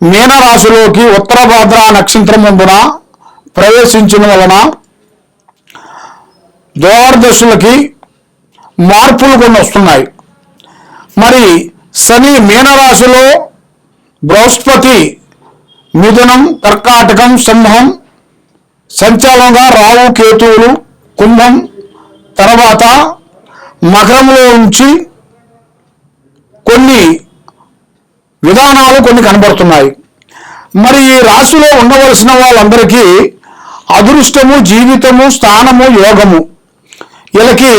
మీనరాశిలోకి ఉత్తర ఉత్తరభద్ర నక్షత్రం ముందున ప్రవేశించిన వలన దోర్దశలకి మార్పులు కొన్ని వస్తున్నాయి. మరి శని మీనరాశిలో బృహస్పతి మిథునం కర్కాటకం సింహం సంచాలంగా రావు కేతువులు కుంభం తర్వాత మకరంలో ఉంచి కొన్ని విధానాలు కొన్ని కనబడుతున్నాయి. మరి ఈ రాశిలో ఉండవలసిన వాళ్ళందరికీ అదృష్టము జీవితము స్థానము యోగము. వీళ్ళకి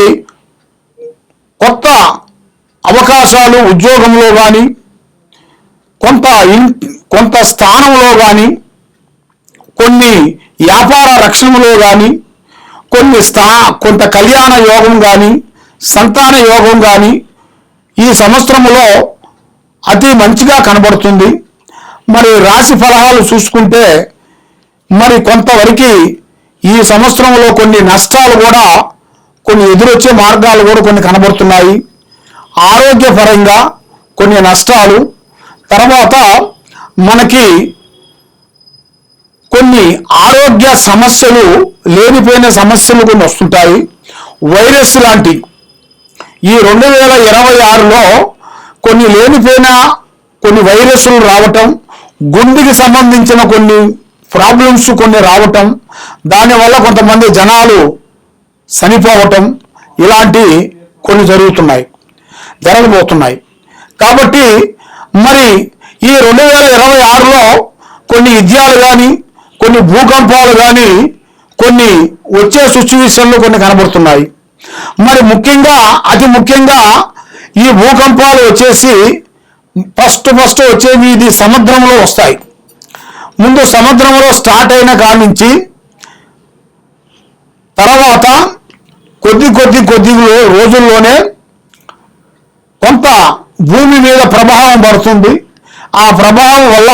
కొత్త అవకాశాలు ఉద్యోగంలో కానీ కొంత ఇన్ కొంత స్థానంలో కానీ కొన్ని వ్యాపార రక్షణలో కానీ కొన్ని స్థా కొంత కళ్యాణ యోగం కానీ సంతాన యోగం కానీ ఈ సంవత్సరంలో అతి మంచిగా కనబడుతుంది. మరి రాశి ఫలాలు చూసుకుంటే మరి కొంతవరకు ఈ సంవత్సరంలో కొన్ని నష్టాలు కూడా కొన్ని ఎదురొచ్చే మార్గాలు కూడా కొన్ని కనబడుతున్నాయి. ఆరోగ్యపరంగా కొన్ని నష్టాలు. తర్వాత మనకి కొన్ని ఆరోగ్య సమస్యలు లేనిపోయిన సమస్యలు కొన్ని వస్తుంటాయి. వైరస్ లాంటి ఈ రెండు వేల ఇరవై ఆరులో కొన్ని లేనిపోయిన కొన్ని వైరస్లు రావటం గుండెకి సంబంధించిన కొన్ని ప్రాబ్లమ్స్ కొన్ని రావటం దానివల్ల కొంతమంది జనాలు చనిపోవటం ఇలాంటి కొన్ని జరుగుతున్నాయి జరగబోతున్నాయి. కాబట్టి మరి ఈ రెండు వేల ఇరవై ఆరులో కొన్ని విద్యాలు కానీ కొన్ని భూకంపాలు కానీ కొన్ని వచ్చే సిచ్యువేషన్లు కొన్ని కనబడుతున్నాయి. మరి ముఖ్యంగా అతి ముఖ్యంగా ఈ భూకంపాలు వచ్చేసి ఫస్ట్ ఫస్ట్ వచ్చేవి ఇది సముద్రంలో వస్తాయి. ముందు సముద్రంలో స్టార్ట్ అయిన కానించి తర్వాత కొద్ది కొద్ది కొద్ది రోజుల్లోనే కొంత భూమి మీద ప్రభావం పడుతుంది. ఆ ప్రభావం వల్ల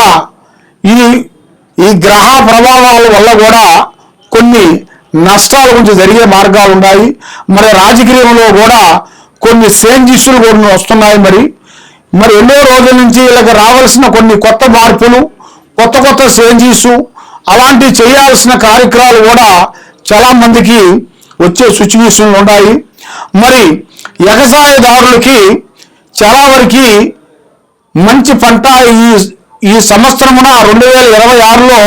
ఈ ఈ గ్రహ ప్రభావాల వల్ల కూడా కొన్ని నష్టాలు కొంచెం జరిగే మార్గాలు ఉన్నాయి. మరి రాజకీయంలో కూడా కొన్ని చేంజెస్లు కూడా వస్తున్నాయి మరి. మరి ఎన్నో రోజుల నుంచి వీళ్ళకి రావాల్సిన కొన్ని కొత్త మార్పులు కొత్త కొత్త చేంజెస్ అలాంటివి చేయాల్సిన కార్యక్రమాలు కూడా చాలా మందికి వచ్చే సిచ్యువేషన్లు ఉన్నాయి. మరి వ్యవసాయదారులకి చాలా వరకు మంచి పంట ఈ ఈ సంవత్సరమున రెండు వేల ఇరవై ఆరులో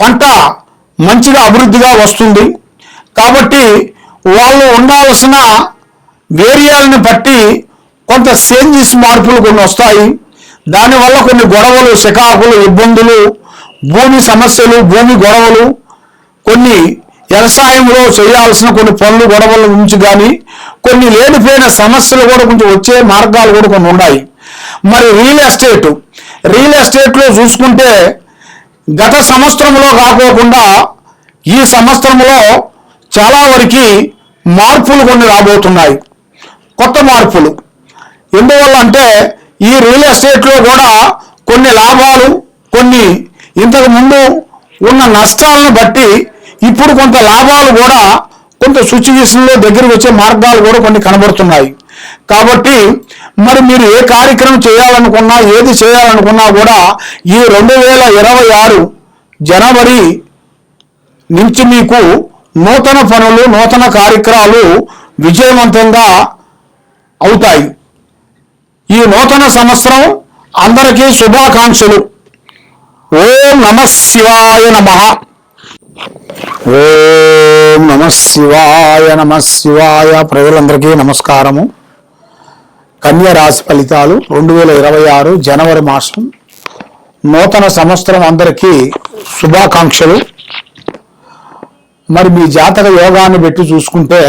పంట మంచిగా అభివృద్ధిగా వస్తుంది. కాబట్టి వాళ్ళు ఉండాల్సిన వేరియాలను బట్టి కొంత చేంజెస్ మార్పులు కొన్ని వస్తాయి. దానివల్ల కొన్ని గొడవలు శకాకులు ఇబ్బందులు భూమి సమస్యలు భూమి గొడవలు కొన్ని వ్యవసాయంలో చేయాల్సిన కొన్ని పనులు గొడవల నుంచి కానీ కొన్ని లేనిపోయిన సమస్యలు కూడా కొంచెం వచ్చే మార్గాలు కూడా కొన్ని ఉన్నాయి. మరి రియల్ ఎస్టేట్ రియల్ ఎస్టేట్లో చూసుకుంటే గత సంవత్సరంలో కాకోకుండా ఈ సంవత్సరంలో చాలా వరకు మార్పులు కొన్ని రాబోతున్నాయి. కొత్త మార్పులు. ఎందువల్ల అంటే ఈ రియల్ ఎస్టేట్లో కూడా కొన్ని లాభాలు కొన్ని ఇంతకు ముందు ఉన్న నష్టాలను బట్టి ఇప్పుడు కొంత లాభాలు కూడా కొంత సిచ్యువేషన్లో దగ్గరికి వచ్చే మార్గాలు కూడా కొన్ని కనబడుతున్నాయి. కాబట్టి మరి మీరు ఏ కార్యక్రమం చేయాలనుకున్నా ఏది చేయాలనుకున్నా కూడా ఈ రెండు వేల ఇరవై ఆరు జనవరి నుంచి మీకు నూతన పనులు నూతన కార్యక్రమాలు విజయవంతంగా అవుతాయి. ఈ నూతన సంవత్సరం అందరికీ శుభాకాంక్షలు. ఓం నమ శివాయ నమ. ఓం నమ శివాయ నమ శివాయ. ప్రజలందరికీ నమస్కారము. కన్య రాశి ఫలితాలు రెండు వేల ఇరవై ఆరు జనవరి మాసం. నూతన సంవత్సరం అందరికీ శుభాకాంక్షలు. మరి మీ జాతక యోగాన్ని పెట్టి చూసుకుంటే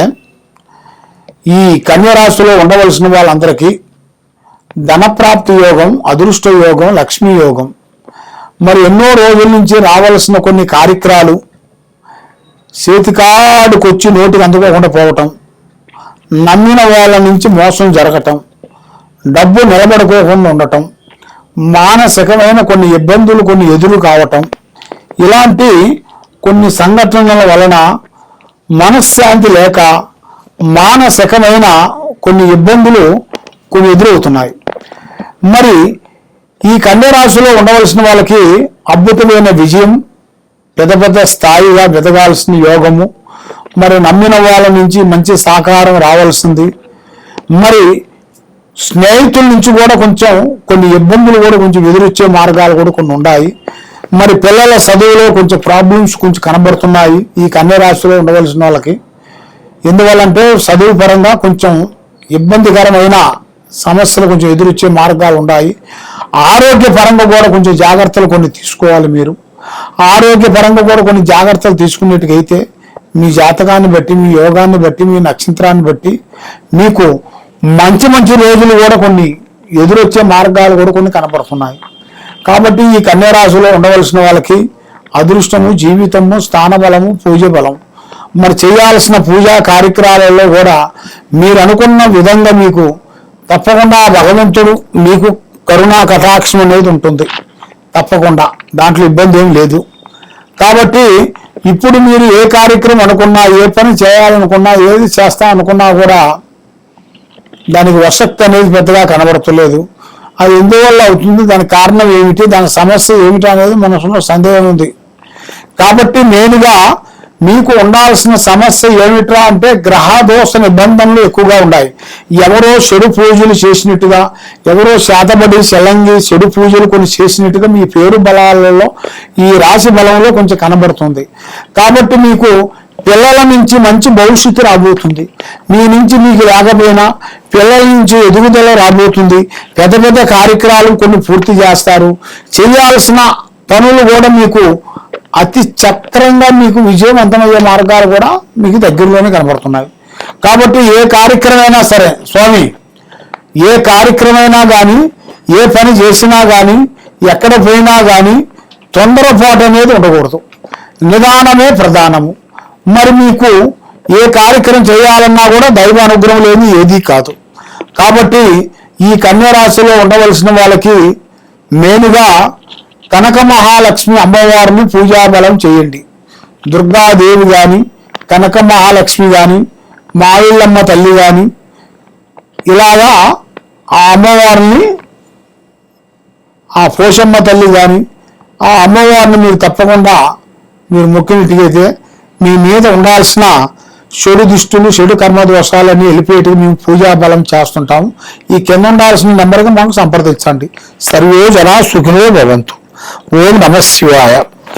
ఈ కన్యరాశిలో ఉండవలసిన వాళ్ళందరికీ ధనప్రాప్తి యోగం అదృష్ట యోగం లక్ష్మీ యోగం. మరి ఎన్నో రోజుల నుంచి రావాల్సిన కొన్ని కార్యక్రమాలు చేతికాడుకొచ్చి నోటికి అందుకోకుండా పోవటం నమ్మిన వాళ్ళ నుంచి మోసం జరగటం డబ్బు నిలబడుకోకుండా ఉండటం మానసికమైన కొన్ని ఇబ్బందులు కొన్ని ఎదురు కావటం ఇలాంటి కొన్ని సంఘటనల వలన మనశ్శాంతి లేక మానసికమైన కొన్ని ఇబ్బందులు కొన్ని ఎదురవుతున్నాయి. మరి ఈ కన్యరాశిలో ఉండవలసిన వాళ్ళకి అద్భుతమైన విజయం పెద్ద పెద్ద స్థాయిగా వెదగాల్సిన యోగము మరి నమ్మిన వాళ్ళ నుంచి మంచి సహకారం రావాల్సింది. మరి స్నేహితుల నుంచి కూడా కొంచెం కొన్ని ఇబ్బందులు కూడా కొంచెం ఎదురొచ్చే మార్గాలు కూడా కొన్ని ఉన్నాయి మరి పిల్లల చదువులో కొంచెం ప్రాబ్లమ్స్ కొంచెం కనబడుతున్నాయి ఈ కన్యరాశిలో ఉండవలసిన వాళ్ళకి. ఎందువల్లంటే చదువు పరంగా కొంచెం ఇబ్బందికరమైన సమస్యలు కొంచెం ఎదురొచ్చే మార్గాలు ఉన్నాయి. ఆరోగ్య పరంగా కూడా కొంచెం జాగ్రత్తలు కొన్ని తీసుకోవాలి మీరు. ఆరోగ్య పరంగా కూడా కొన్ని జాగ్రత్తలు తీసుకునేట్టుకైతే మీ జాతకాన్ని బట్టి మీ యోగాన్ని బట్టి మీ నక్షత్రాన్ని బట్టి మీకు మంచి మంచి రోజులు కూడా కొన్ని ఎదురొచ్చే మార్గాలు కూడా కొన్ని కనపడుతున్నాయి. కాబట్టి ఈ కన్యరాశిలో ఉండవలసిన వాళ్ళకి అదృష్టము జీవితము స్థానబలము పూజ బలం మరి చేయాల్సిన పూజా కార్యక్రమాలలో కూడా మీరు అనుకున్న విధంగా మీకు తప్పకుండా ఆ భగవంతుడు మీకు కరుణా కటాక్షం అనేది ఉంటుంది. తప్పకుండా. దాంట్లో ఇబ్బంది ఏం లేదు. కాబట్టి ఇప్పుడు మీరు ఏ కార్యక్రమం అనుకున్నా ఏ పని చేయాలనుకున్నా ఏది చేస్తా అనుకున్నా కూడా దానికి వసక్తి అనేది పెద్దగా కనబడతలేదు. అది ఎందువల్ల అవుతుంది? దానికి కారణం ఏమిటి? దాని సమస్య ఏమిటి అనేది మనసులో సందేహం ఉంది. కాబట్టి నేనుగా మీకు ఉండాల్సిన సమస్య ఏమిట్రా అంటే గ్రహదోష నిబంధనలు ఎక్కువగా ఉన్నాయి. ఎవరో చెడు పూజలు చేసినట్టుగా ఎవరో శాతబడి శలంగి చెడు పూజలు కొన్ని చేసినట్టుగా మీ పేరు బలాలలో ఈ రాశి బలంలో కొంచెం కనబడుతుంది. కాబట్టి మీకు పిల్లల నుంచి మంచి భవిష్యత్తు రాబోతుంది. మీ నుంచి మీకు రాకపోయినా పిల్లల నుంచి ఎదుగుదల రాబోతుంది. పెద్ద పెద్ద కార్యక్రమాలు కొన్ని పూర్తి చేస్తారు. చేయాల్సిన పనులు కూడా మీకు అతి చక్రంగా మీకు విజయవంతమయ్యే మార్గాలు కూడా మీకు దగ్గరలోనే కనబడుతున్నాయి. కాబట్టి ఏ కార్యక్రమైనా సరే స్వామి ఏ కార్యక్రమైనా కానీ ఏ పని చేసినా కానీ ఎక్కడ పోయినా కానీ తొందరపాటు అనేది ఉండకూడదు. నిదానమే ప్రధానము. మరి మీకు ఏ కార్యక్రమం చేయాలన్నా కూడా దైవ అనుగ్రహం లేని ఏదీ కాదు. కాబట్టి ఈ కన్యా రాశిలో ఉండవలసిన వాళ్ళకి మెయిన్గా కనక మహాలక్ష్మి అమ్మవారిని పూజాబలం చేయండి. దుర్గాదేవి కానీ కనక మహాలక్ష్మి కానీ మావిళ్ళమ్మ తల్లి కానీ ఇలాగా ఆ అమ్మవారిని ఆ పోషమ్మ తల్లి కానీ ఆ అమ్మవారిని మీరు తప్పకుండా మీరు మొక్కినట్టుగైతే మీ మీద ఉండాల్సిన చెడు దుష్టులు చెడు కర్మ దోషాలన్నీ మేము పూజా బలం చేస్తుంటాము. ఈ కింద ఉండాల్సిన నెంబర్కి మాకు సంప్రదించండి. సర్వే జనా సుఖినో భవంతు. ఓం నమ శివాయ.